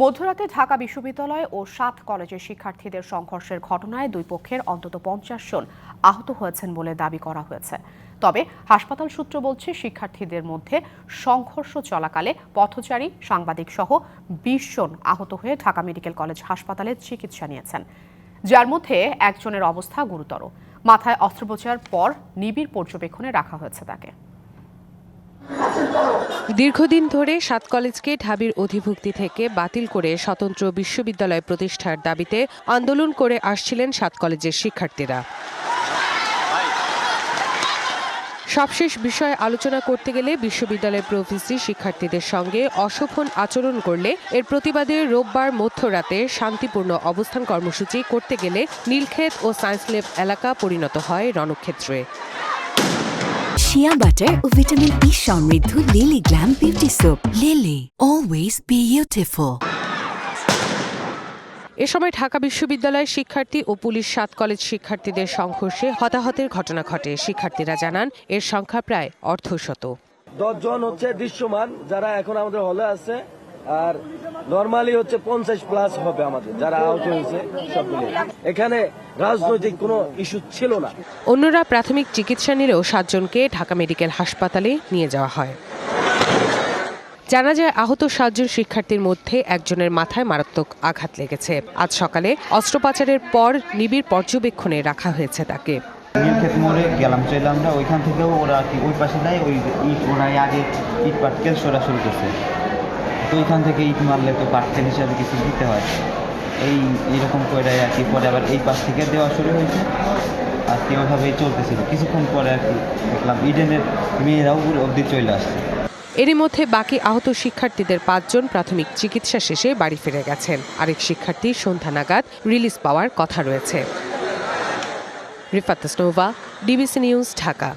মধ্যরাতে ঢাকা বিশ্ববিদ্যালয় ও সাত কলেজের শিক্ষার্থীদের সংঘর্ষের ঘটনায় দুই পক্ষের অন্তত পঞ্চাশ জন আহত হয়েছেন বলে দাবি করা হয়েছে। তবে হাসপাতাল সূত্র বলছে, শিক্ষার্থীদের মধ্যে সংঘর্ষ চলাকালে পথচারী, সাংবাদিক সহ বিশ জন আহত হয়ে ঢাকা মেডিকেল কলেজ হাসপাতালে চিকিৎসা নিয়েছেন। যার মধ্যে একজনের অবস্থা গুরুতর। মাথায় অস্ত্রোপচার পর নিবিড় পর্যবেক্ষণে রাখা হয়েছে তাকে। দীর্ঘদিন ধরে সাত কলেজকে ঢাবির অধিভুক্তি থেকে বাতিল করে স্বতন্ত্র বিশ্ববিদ্যালয় প্রতিষ্ঠার দাবিতে আন্দোলন করে আসছিলেন সাত কলেজের শিক্ষার্থীরা। সবশেষ বিষয়ে আলোচনা করতে গেলে বিশ্ববিদ্যালয়ের প্রভিসি শিক্ষার্থীদের সঙ্গে অশোভন আচরণ করলে এর প্রতিবাদে রোববার মধ্যরাতে শান্তিপূর্ণ অবস্থান কর্মসূচি করতে গেলে নীলক্ষেত ও সায়েন্স ল্যাব এলাকা পরিণত হয় রণক্ষেত্রে। শিয়া বাটার ও ভিটামিন ই সমৃদ্ধ Lily glam beauty soap Lily always beautiful এ সময় ঢাকা বিশ্ববিদ্যালয়ের শিক্ষার্থী ও পুলিশ সাত কলেজ শিক্ষার্থীদের সংঘর্ষে হতাহতের ঘটনা ঘটে। শিক্ষার্থীরা জানান এর সংখ্যা প্রায় অর্ধশত। দশজন হচ্ছে দৃশ্যমান যারা এখন আমাদের হলে আছে। আর নর্মালি হচ্ছে পঞ্চাশ প্লাস হবে আমাদের যারা আহত হয়েছে সবগুলো এখানে রাজনৈতিক কোনো ইস্যু ছিল না। অন্যরা প্রাথমিক চিকিৎসা নিলেও সাতজনকে ঢাকা মেডিকেল হাসপাতালে নিয়ে যাওয়া হয়। জানা যায় আহত সাতজন শিক্ষার্থীর মধ্যে একজনের মাথায় মারাত্মক আঘাত লেগেছে। আজ সকালে অস্ত্রোপচারের পর নিবিড় পর্যবেক্ষণে রাখা হয়েছে তাকে। নীলক্ষেত মোড়ে গেলাম চলে আমরা ওইখান থেকেও ওরা কি ওই পাশে দেয় ওই ইট ওরাই আগে ইট পাটকেল সরা শুরু করছে তো ওইখান থেকে ইট মারলে তো পাটকেল হিসাবে কিছু দিতে হয়। এই এইরকম করে আর কি, পরে আবার এই পাশ থেকে দেওয়া শুরু হয়েছে। আর কি ওইভাবেই চলতেছিল। কিছুক্ষণ পরে আর কি দেখলাম ইডেনের মেয়েরাও অবধি চলে আসছে। এরই মধ্যে বাকি আহত শিক্ষার্থীদের পাঁচজন প্রাথমিক চিকিৎসা শেষে বাড়ি ফিরে গেছেন। আরেক শিক্ষার্থী সন্ধ্যা নাগাদ রিলিজ পাওয়ার কথা রয়েছে। Rifat DBC news, Dhaka.